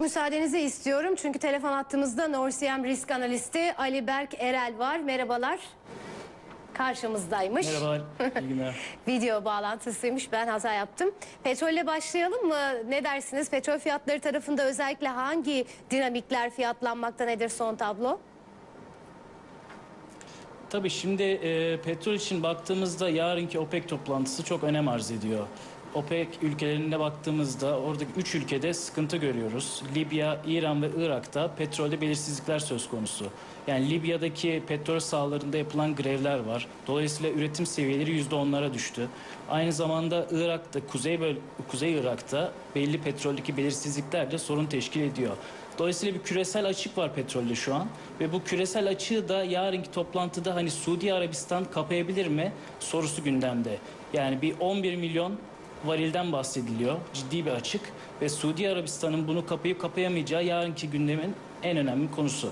Müsaadenizi istiyorum çünkü telefon attığımızda Norsiyem Risk Analisti Ali Berk Erel var. Merhabalar. Karşımızdaymış. Merhaba, iyi günler. Video bağlantısıymış ben hata yaptım. Petrolle başlayalım mı? Ne dersiniz? Petrol fiyatları tarafında özellikle hangi dinamikler fiyatlanmakta nedir son tablo? Tabii şimdi e, petrol için baktığımızda yarınki OPEC toplantısı çok önem arz ediyor. OPEC ülkelerine baktığımızda oradaki 3 ülkede sıkıntı görüyoruz. Libya, İran ve Irak'ta petrolde belirsizlikler söz konusu. Yani Libya'daki petrol sahalarında yapılan grevler var. Dolayısıyla üretim seviyeleri %10'lara düştü. Aynı zamanda Irak'ta, Kuzey, Kuzey Irak'ta belli petroldeki belirsizlikler de sorun teşkil ediyor. Dolayısıyla bir küresel açık var petrolde şu an ve bu küresel açığı da yarınki toplantıda hani Suudi Arabistan kapayabilir mi sorusu gündemde. Yani bir 11 milyon varilden bahsediliyor. Ciddi bir açık ve Suudi Arabistan'ın bunu kapayıp kapayamayacağı yarınki gündemin en önemli konusu.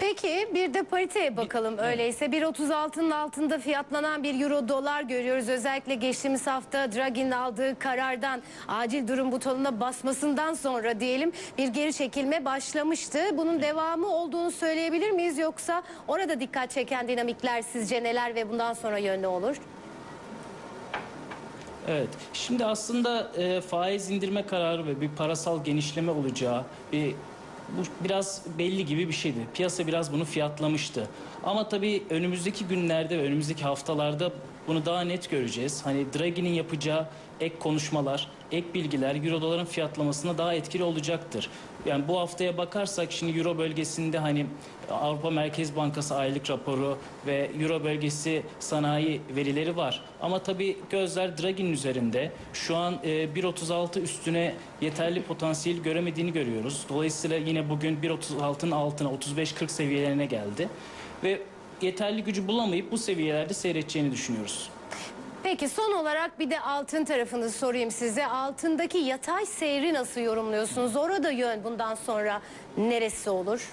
Peki bir de pariteye bakalım öyleyse. 1.36'nın altında fiyatlanan bir euro dolar görüyoruz. Özellikle geçtiğimiz hafta Draghi'nin aldığı karardan acil durum butonuna basmasından sonra diyelim bir geri çekilme başlamıştı. Bunun devamı olduğunu söyleyebilir miyiz yoksa orada dikkat çeken dinamikler sizce neler ve bundan sonra yönlü olur? Evet. Şimdi aslında e, faiz indirme kararı ve bir parasal genişleme olacağı bir bu biraz belli gibi bir şeydi. Piyasa biraz bunu fiyatlamıştı. Ama tabii önümüzdeki günlerde ve önümüzdeki haftalarda bunu daha net göreceğiz. Hani Draghi'nin yapacağı ek konuşmalar, ek bilgiler Euro doların fiyatlamasına daha etkili olacaktır. Yani bu haftaya bakarsak şimdi Euro bölgesinde hani Avrupa Merkez Bankası aylık raporu ve Euro bölgesi sanayi verileri var. Ama tabii gözler Draghi'nin üzerinde. Şu an e, 1.36 üstüne yeterli potansiyel göremediğini görüyoruz. Dolayısıyla yine bugün 1.36'nın altına 35-40 seviyelerine geldi. Ve yeterli gücü bulamayıp bu seviyelerde seyredeceğini düşünüyoruz. Peki son olarak bir de altın tarafını sorayım size. Altındaki yatay seyri nasıl yorumluyorsunuz? Orada yön bundan sonra neresi olur?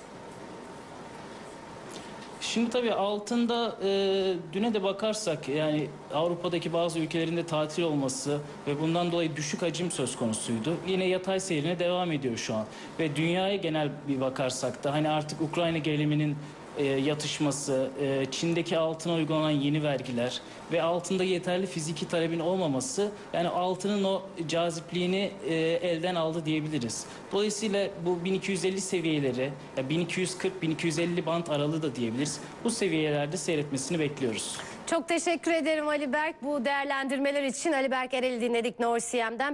Şimdi tabii altında e, düne de bakarsak yani Avrupa'daki bazı ülkelerinde tatil olması ve bundan dolayı düşük hacim söz konusuydu. Yine yatay seyrine devam ediyor şu an. Ve dünyaya genel bir bakarsak da hani artık Ukrayna geriliminin e, yatışması, e, Çin'deki altına uygulanan yeni vergiler ve altında yeterli fiziki talebin olmaması yani altının o cazipliğini e, elden aldı diyebiliriz. Dolayısıyla bu 1250 seviyeleri, 1240-1250 band aralığı da diyebiliriz. Bu seviyelerde seyretmesini bekliyoruz. Çok teşekkür ederim Ali Berk bu değerlendirmeler için. Ali Berk Erel'i dinledik Norsiyem'den.